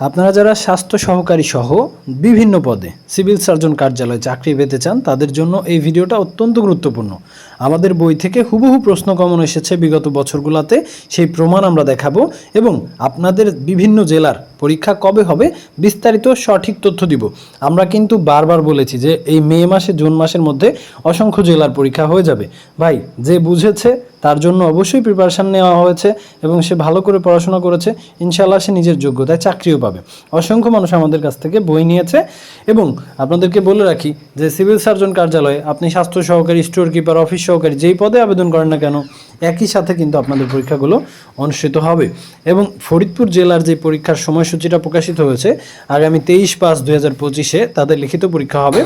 আপনারা যারা স্বাস্থ্য সহকারী সহ বিভিন্ন পদে সিভিল সার্জন কার্যালয়ে চাকরি পেতে চান, তাদের জন্য এই ভিডিওটা অত্যন্ত গুরুত্বপূর্ণ। আমাদের বই থেকে হুবহু প্রশ্ন কমন এসেছে বিগত বছরগুলোতে। সেই প্রমাণ আমরা দেখাবো এবং আপনাদের বিভিন্ন জেলার পরীক্ষা কবে হবে বিস্তারিত সঠিক তথ্য দিব। আমরা কিন্তু বারবার বলেছি যে এই মে মাসে, জুন মাসের মধ্যে অসংখ্য জেলার পরীক্ষা হয়ে যাবে। ভাই, যে বুঝেছে তার জন্য অবশ্যই প্রিপারেশান নেওয়া হয়েছে এবং সে ভালো করে পড়াশোনা করেছে। ইনশাল্লাহ সে নিজের যোগ্যতায় চাকরিও পাবে। অসংখ্য মানুষ আমাদের কাছ থেকে বই নিয়েছে এবং আপনাদেরকে বলে রাখি যে সিভিল সার্জন কার্যালয়ে আপনি স্বাস্থ্য সহকারী স্টোর কিপার অফিস সহকারী যেই পদে আবেদন করেন না কেন? একই সাথে কিন্তু আপনাদের পরীক্ষাগুলো অনুষ্ঠিত হবে। এবং ফরিদপুর জেলার যে পরীক্ষার সময়সূচিটা প্রকাশিত হয়েছে, আগামী তেইশ পাঁচ দুই হাজার পঁচিশে তাদের লিখিত পরীক্ষা হবে।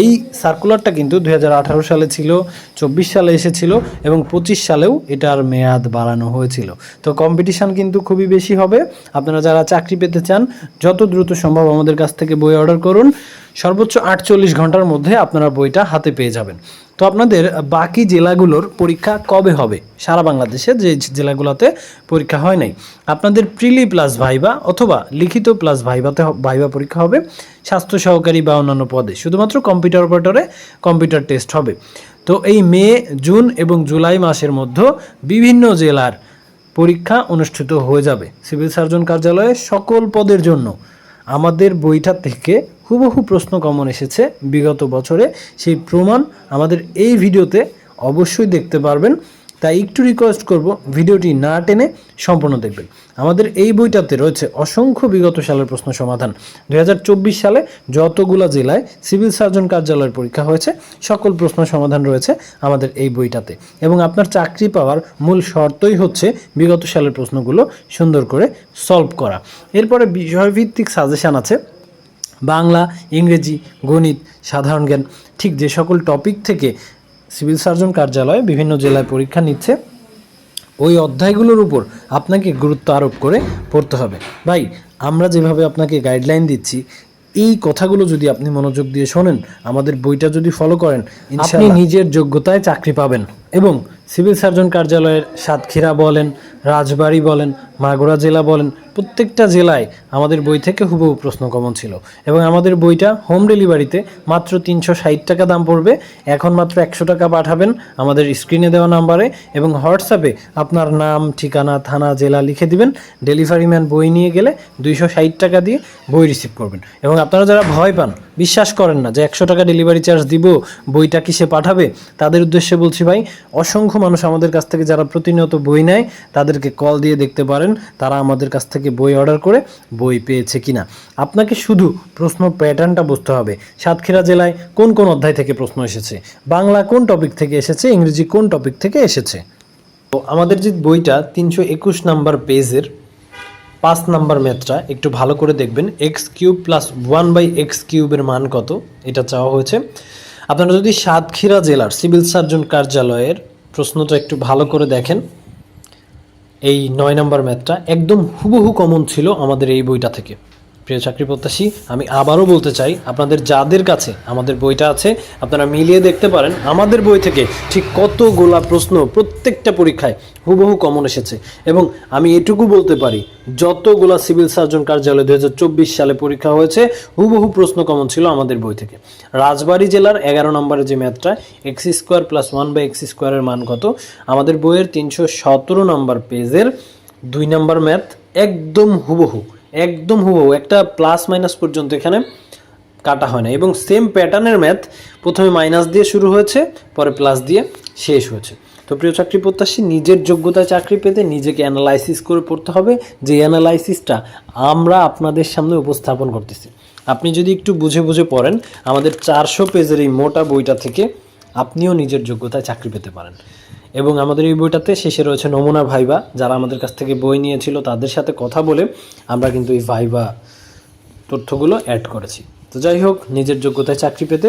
এই সার্কুলারটা কিন্তু দু হাজার আঠারো সালে ছিল, চব্বিশ সালে এসেছিল এবং পঁচিশ সালেও এটার মেয়াদ বাড়ানো হয়েছিল। তো কম্পিটিশান কিন্তু খুবই বেশি হবে। আপনারা যারা চাকরি পেতে চান, যত দ্রুত সম্ভব আমাদের কাছ থেকে বই অর্ডার করুন। সর্বোচ্চ আটচল্লিশ ঘণ্টার মধ্যে আপনারা বইটা হাতে পেয়ে যাবেন। তো আপনাদের বাকি জেলাগুলোর পরীক্ষা কবে হবে? সারা বাংলাদেশে যে জেলাগুলোতে পরীক্ষা হয় নাই। আপনাদের প্রিলি প্লাস ভাইবা অথবা লিখিত প্লাস ভাইবাতে ভাইবা পরীক্ষা হবে স্বাস্থ্য সহকারী বা অন্যান্য পদে। শুধুমাত্র কম্পিউটার অপারেটরে কম্পিউটার টেস্ট হবে। তো এই মে, জুন এবং জুলাই মাসের মধ্যে বিভিন্ন জেলার পরীক্ষা অনুষ্ঠিত হয়ে যাবে সিভিল সার্জন কার্যালয়ে সকল পদের জন্য। আমাদের বইটা থেকে হুবহু প্রশ্ন কমন এসেছে বিগত বছরে। সেই প্রমাণ আমাদের এই ভিডিওতে অবশ্যই দেখতে পারবেন। তাই একটু রিকোয়েস্ট করব, ভিডিওটি না টেনে সম্পূর্ণ দেখবেন। আমাদের এই বইটাতে রয়েছে অসংখ্য বিগত সালের প্রশ্ন সমাধান। দু হাজার চব্বিশ সালে যতগুলো জেলায় সিভিল সার্জন কার্যালয়ের পরীক্ষা হয়েছে, সকল প্রশ্ন সমাধান রয়েছে আমাদের এই বইটাতে। এবং আপনার চাকরি পাওয়ার মূল শর্তই হচ্ছে বিগত সালের প্রশ্নগুলো সুন্দর করে সলভ করা। এরপরে বিষয়ভিত্তিক সাজেশান আছে। বাংলা, ইংরেজি, গণিত, সাধারণ জ্ঞান, ঠিক যে সকল টপিক থেকে সিভিল সার্জন কার্যালয় বিভিন্ন জেলায় পরীক্ষা নিচ্ছে। ওই অধ্যায়গুলোর উপর আপনাকে গুরুত্ব আরোপ করে পড়তে হবে। ভাই আমরা যেভাবে আপনাকে গাইডলাইন দিচ্ছি এই কথাগুলো যদি আপনি মনোযোগ দিয়ে শোনেন আমাদের বইটা যদি ফলো করেন আপনি নিজের যোগ্যতায় চাকরি পাবেন এবং সিভিল সার্জন কার্যালয়ের সাতক্ষীরা বলেন রাজবাড়ি বলেন মাগুরা জেলা বলেন প্রত্যেকটা জেলায় আমাদের বই থেকে হুবহু প্রশ্ন কমন ছিল। এবং আমাদের বইটা হোম ডেলিভারিতে মাত্র তিনশো ষাট টাকা দাম পড়বে। এখন মাত্র একশো টাকা পাঠাবেন আমাদের স্ক্রিনে দেওয়া নাম্বারে এবং হোয়াটসঅ্যাপে আপনার নাম, ঠিকানা, থানা, জেলা লিখে দিবেন। ডেলিভারি ম্যান বই নিয়ে গেলে দুইশো ষাট টাকা দিয়ে বই রিসিভ করবেন। এবং আপনারা যারা ভয় পান, বিশ্বাস করেন না যে একশো টাকা ডেলিভারি চার্জ দিব, বইটা কি সে পাঠাবে, তাদের উদ্দেশ্যে বলছি ভাই, অসংখ্য মানুষ আমাদের কাছ থেকে যারা প্রতিনিয়ত বই নেয়, তাদেরকে কল দিয়ে দেখতে পারেন। তারা আমাদের কাছ থেকে বই অর্ডার করে বই পেয়েছে কিনা। আপনাকে শুধু প্রশ্ন প্যাটার্নটা বুঝতে হবে। সাতক্ষীরা জেলায় কোন কোন অধ্যায় থেকে প্রশ্ন এসেছে? বাংলা কোন টপিক থেকে এসেছে? ইংরেজি কোন টপিক থেকে এসেছে? তো আমাদের যে বইটা তিনশো একুশ নাম্বার পেজের, পাঁচ নাম্বার ম্যাথটা, একটু ভালো করে দেখবেন। X cube plus one by x কিউবের মান কত? এটা চাওয়া হয়েছে। আপনারা যদি সাতক্ষীরা জেলার সিভিল সার্জন কার্যালয়ের প্রশ্নটা একটু ভালো করে দেখেন। এই নয় নম্বর ম্যাথটা একদম হুবহু কমন ছিল আমাদের এই বইটা থেকে। প্রিয় চাকরি প্রত্যাশী, আমি আবারও বলতে চাই, আপনাদের যাদের কাছে আমাদের বইটা আছে, আপনারা মিলিয়ে দেখতে পারেন আমাদের বই থেকে ঠিক কতগুলা প্রশ্ন প্রত্যেকটা পরীক্ষায় হুবহু কমন এসেছে। এবং আমি এটুকু বলতে পারি, যতগুলা সিভিল সার্জন কার্যালয় দু হাজার চব্বিশ সালে পরীক্ষা হয়েছে, হুবহু প্রশ্ন কমন ছিল আমাদের বই থেকে। রাজবাড়ী জেলার এগারো নম্বরের যে ম্যাথটা, x square plus one by x স্কোয়ারের মান কত? আমাদের বইয়ের তিনশো সতেরো নম্বর পেজের দুই নম্বর ম্যাথ একদম হুবহু একদম হুবহু, একটা প্লাস মাইনাস পর্যন্ত এখানে কাটা হয় না। এবং সেম প্যাটার্নের ম্যাথ প্রথমে মাইনাস দিয়ে শুরু হয়েছে, পরে প্লাস দিয়ে শেষ হয়েছে। তো প্রিয় চাকরি প্রত্যাশী, নিজের যোগ্যতায় চাকরি পেতে নিজেকে অ্যানালাইসিস করে পড়তে হবে। যে অ্যানালাইসিসটা আমরা আপনাদের সামনে উপস্থাপন করতেছি। আপনি যদি একটু বুঝে বুঝে পড়েন, আমাদের চারশো পেজের এই মোটা বইটা থেকে আপনিও নিজের যোগ্যতায় চাকরি পেতে পারেন। এবং আমাদের এই বইটাতে শেষে রয়েছে নমুনা ভাইবা, যারা আমাদের কাছ থেকে বই নিয়েছিল তাদের সাথে কথা বলে আমরা কিন্তু এই ভাইবা তথ্যগুলো অ্যাড করেছি। তো যাই হোক, নিজের যোগ্যতায় চাকরি পেতে